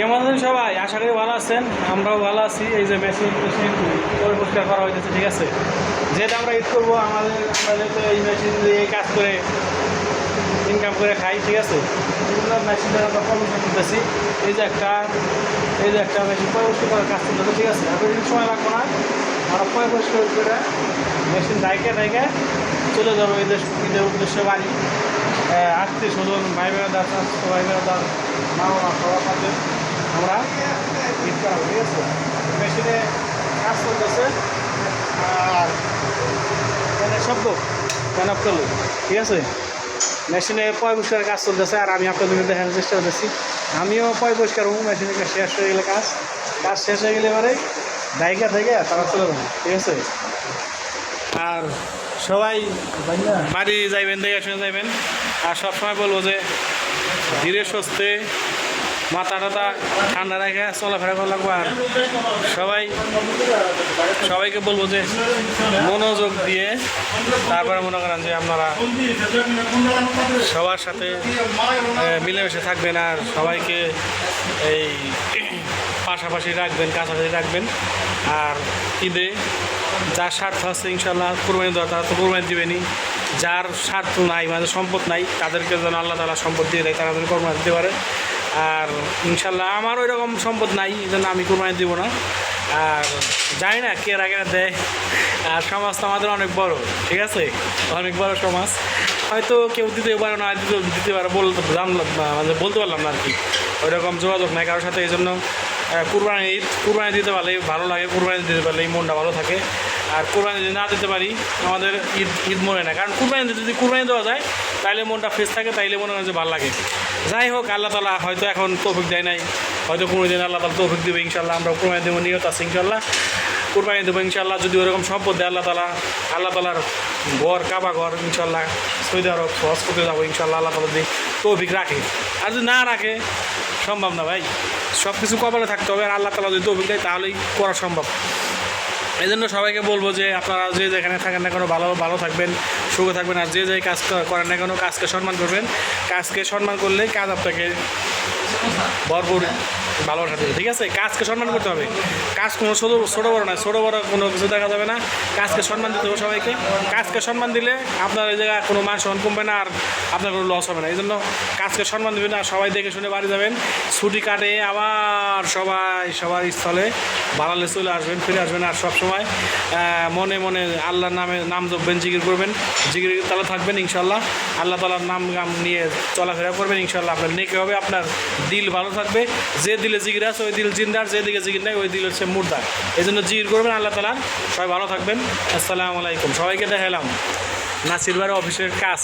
কেমন আছেন সবাই? আশা করি ভালো আছেন। আমরাও ভালো আছি। এই যে মেশিন মেশিন পরিষ্কার করা হয়েছে ঠিক আছে? যেহেতু আমরা ঈদ করব, আমাদের আমরা যেহেতু এই মেশিন দিয়ে কাজ করে ইনকাম করে খাই, ঠিক আছে? বিভিন্ন মেশিন দ্বারা আমরা পরিষ্কার করতেছি। এই যে একটা এই যে একটা মেশিন পরিষ্কার করার কাজ করতেছে ঠিক আছে? আর বেশি সময় লাগবো না। আমরা পরিষ্কার করে মেশিন ডাইকে ডাইকে চলে যাব। ঈদের ঈদের উদ্দেশ্যে বাড়ি। আত্মীয় স্বজন ভাই বেড়াদার ভাই বেড়াদার মা বাবা সবার সাথে। আমরা ঈদ করাবো ঠিক আছে? মেশিনে কাজ করতেছে আর এখানে শব্দ। ফ্যান অফ ঠিক আছে? মেশিনে পয় পরিষ্কারের কাজ চলতেছে আর আমি আপনাদের দেখানোর চেষ্টা করতেছি। আমিও পয় পরিষ্কার হব মেশিনে কাজ শেষ হয়ে গেলে কাজ। কাজ শেষ হয়ে গেলে এবারে দায়িকা থেকে তারা চলে যাব। ঠিক আছে? আর সবাই বাড়ি যাইবেন, দেখে শুনে যাইবেন। আর সবসময় বলব যে ধীরে সুস্থে মাথা টাথা ঠান্ডা রেখে চলাফেরা করা লাগবো আর সবাই, সবাইকে বলব যে মনোযোগ দিয়ে তারপরে মনে করেন যে আপনারা সবার সাথে মিলেমিশে থাকবেন আর সবাইকে এই পাশাপাশি রাখবেন, কাছাকাছি রাখবেন। আর ঈদে যার স্বার্থ আছে ইনশাল্লাহ কোরবানি দেওয়া তারা তো কোরবানি দিবেনি যার স্বার্থ নাই মানে সম্পদ নাই, তাদেরকে যেন আল্লাহ তালা সম্পদ দিয়ে দেয়, তারা যেন কোরবানি দিতে পারে। আর ইনশাল্লাহ আমার ওই রকম সম্পদ নাই, এই জন্য আমি কোরবানি দিব না। আর জানি না কে রাগে না দেয়। আর সমাজ তো আমাদের অনেক বড়, ঠিক আছে? অনেক বড় সমাজ। হয়তো কেউ দিতে পারে, না দিতে দিতে পারে, বলতে জানলাম মানে বলতে পারলাম না আর কি। ওই রকম যোগাযোগ নাই কারোর সাথে, এই জন্য কুরবানি কুরবানি দিতে পারলে ভালো লাগে, কুরবানি দিতে পারলে মনটা ভালো থাকে। আর কুরবানি যদি না দিতে পারি, আমাদের ঈদ ঈদ মনে না। কারণ কুরবানি যদি কুরবানি দেওয়া যায়, তাইলে মনটা ফ্রেশ থাকে, তাইলে মনে হয় যে ভালো লাগে। যাই হোক, আল্লাহ তালা হয়তো এখন তৌফিক দেয় নাই। হয়তো কোনো দিন আল্লাহ তালা তৌফিক দেবে ইনশাল্লাহ আমরা কুরবানি দেবো, নিয়ত আছে ইনশাল্লাহ কুরবানি দেবো ইনশাল্লাহ যদি ওরকম সম্পদ দেয় আল্লাহ তালা আল্লাহ তালার ঘর, কাবা ঘর ইনশাল্লাহ সৌদি আরব, হজ করতে যাব ইনশাল্লাহ আল্লাহ তালা যদি তৌফিক রাখে। আর যদি না রাখে, সম্ভব না ভাই। সব কিছু কপালে থাকতে হবে। আর আল্লাহ তালা যদি তৌফিক দেয়, তাহলেই করা সম্ভব। এই জন্য সবাইকে বলব যে আপনারা যে যেখানে থাকেন না কেন ভালো ভালো থাকবেন, সুখে থাকবেন আর যে যে কাজ করেন না কেন কাজকে সম্মান করবেন। কাজকে সম্মান করলে কাজ আপনাকে ভরপুর ভালোবাসা দেবে ঠিক আছে? কাজকে সম্মান করতে হবে। কাজ কোনো ছোটো ছোটো বড় নয়, ছোটো বড় কোনো কিছু দেখা যাবে না। কাজকে সম্মান দিতে হবে সবাইকে। কাজকে সম্মান দিলে আপনার এই জায়গায় কোনো মান সম্মান কমবে না আর আপনার কোনো লস হবে না। এই জন্য কাজকে সম্মান দেবেন আর সবাই দেখে শুনে বাড়ি যাবেন। ছুটি কাটে আবার সবাই, সবার স্থলে বাড়ালে চলে আসবেন, ফিরে আসবেন আর সবসময় মনে মনে আল্লাহর নামে নাম জপবেন, জিকির করবেন। জিকির তালা থাকবেন ইনশাল্লাহ আল্লাহ তালার নাম গাম নিয়ে চলাফেরা করবেন ইনশাল্লাহ আপনার নেকে হবে, আপনার দিল ভালো থাকবে, যে দিলে জিগির আছে, ওই দিল জিন্দার, যে দিকে জিগির নাই, ওই দিল হচ্ছে মুর্দার। এই জন্য জিগির করবেন আল্লাহ তালা সবাই ভালো থাকবেন। আসসালামু আলাইকুম। সবাইকে দেখালাম। নাসিরবার অফিসের কাজ।